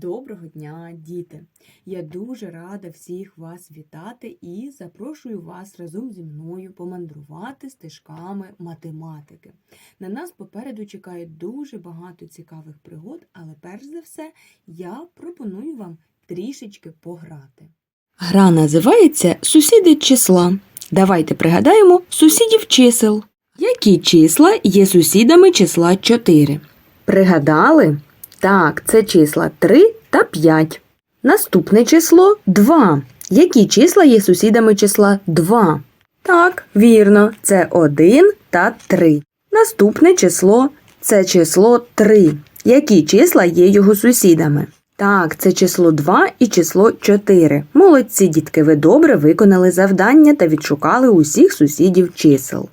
Доброго дня, діти! Я дуже рада всіх вас вітати і запрошую вас разом зі мною помандрувати стежками математики. На нас попереду чекає дуже багато цікавих пригод, але перш за все я пропоную вам трішечки пограти. Гра називається Сусіди числа. Давайте пригадаємо сусідів чисел. Які числа є сусідами числа 4? Пригадали? Так, це числа 3 та 5. Наступне число 2. Які числа є сусідами числа 2? Так, вірно, це 1 та 3. Наступне число це число 3. Які числа є його сусідами? Так, це число 2 і число 4. Молодці, дітки, ви добре виконали завдання та відшукали усіх сусідів чисел.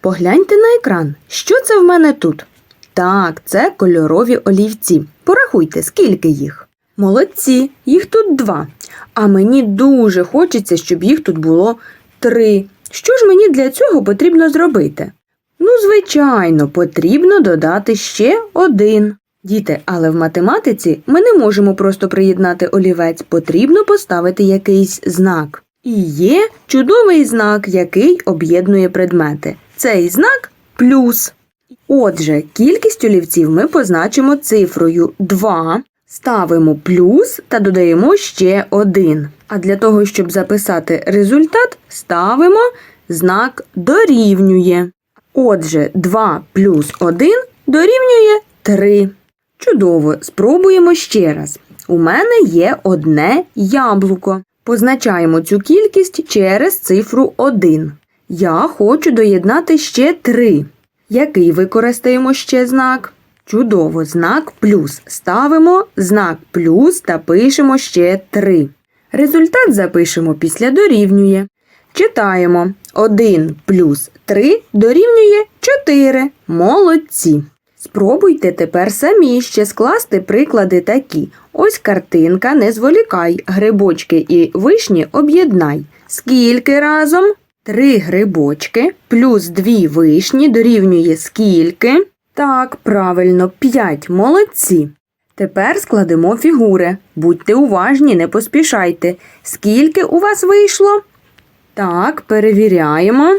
Погляньте на екран. Що це в мене тут? Так, це кольорові олівці. Порахуйте, скільки їх. Молодці, їх тут два. А мені дуже хочеться, щоб їх тут було три. Що ж мені для цього потрібно зробити? Ну, звичайно, потрібно додати ще один. Діти, але в математиці ми не можемо просто приєднати олівець, потрібно поставити якийсь знак. І є чудовий знак, який об'єднує предмети. Цей знак плюс. Отже, кількість олівців ми позначимо цифрою 2, ставимо плюс та додаємо ще 1. А для того, щоб записати результат, ставимо знак дорівнює. Отже, 2 плюс 1 дорівнює 3. Чудово, спробуємо ще раз. У мене є одне яблуко. Позначаємо цю кількість через цифру 1. Я хочу доєднати ще 3. Який використаємо ще знак? Чудово, знак плюс. Ставимо знак плюс та пишемо ще 3. Результат запишемо після дорівнює. Читаємо 1 плюс 3 дорівнює 4. Молодці. Спробуйте тепер самі ще скласти приклади такі. Ось картинка, не зволікай, грибочки і вишні об'єднай. Скільки разом? Три грибочки плюс дві вишні дорівнює скільки? Так, правильно, п'ять. Молодці. Тепер складемо фігури. Будьте уважні, не поспішайте. Скільки у вас вийшло? Так, перевіряємо.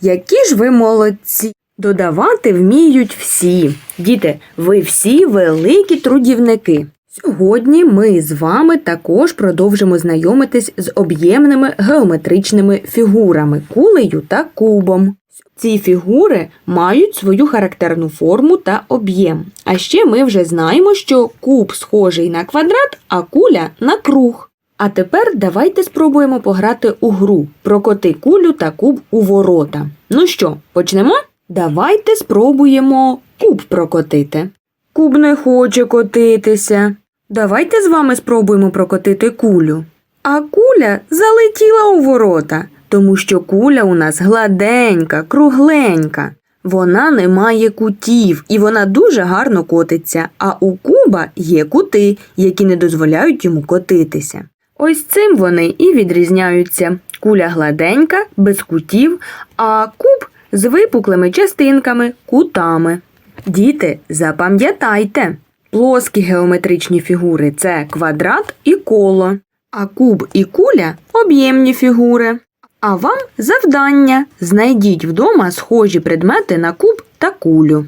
Які ж ви молодці! Додавати вміють всі. Діти, ви всі великі трудівники. Сьогодні ми з вами також продовжимо знайомитись з об'ємними геометричними фігурами кулею та кубом. Ці фігури мають свою характерну форму та об'єм. А ще ми вже знаємо, що куб схожий на квадрат, а куля на круг. А тепер давайте спробуємо пограти у гру Прокоти кулю та куб у ворота. Ну що, почнемо? Давайте спробуємо куб прокотити. Куб не хоче котитися. Давайте з вами спробуємо прокотити кулю. А куля залетіла у ворота, тому що куля у нас гладенька, кругленька. Вона не має кутів і вона дуже гарно котиться, а у куба є кути, які не дозволяють йому котитися. Ось цим вони і відрізняються. Куля гладенька, без кутів, а куб з випуклими частинками, кутами. Діти, запам'ятайте, плоскі геометричні фігури це квадрат і коло, а куб і куля об'ємні фігури. А вам завдання знайдіть вдома схожі предмети на куб та кулю.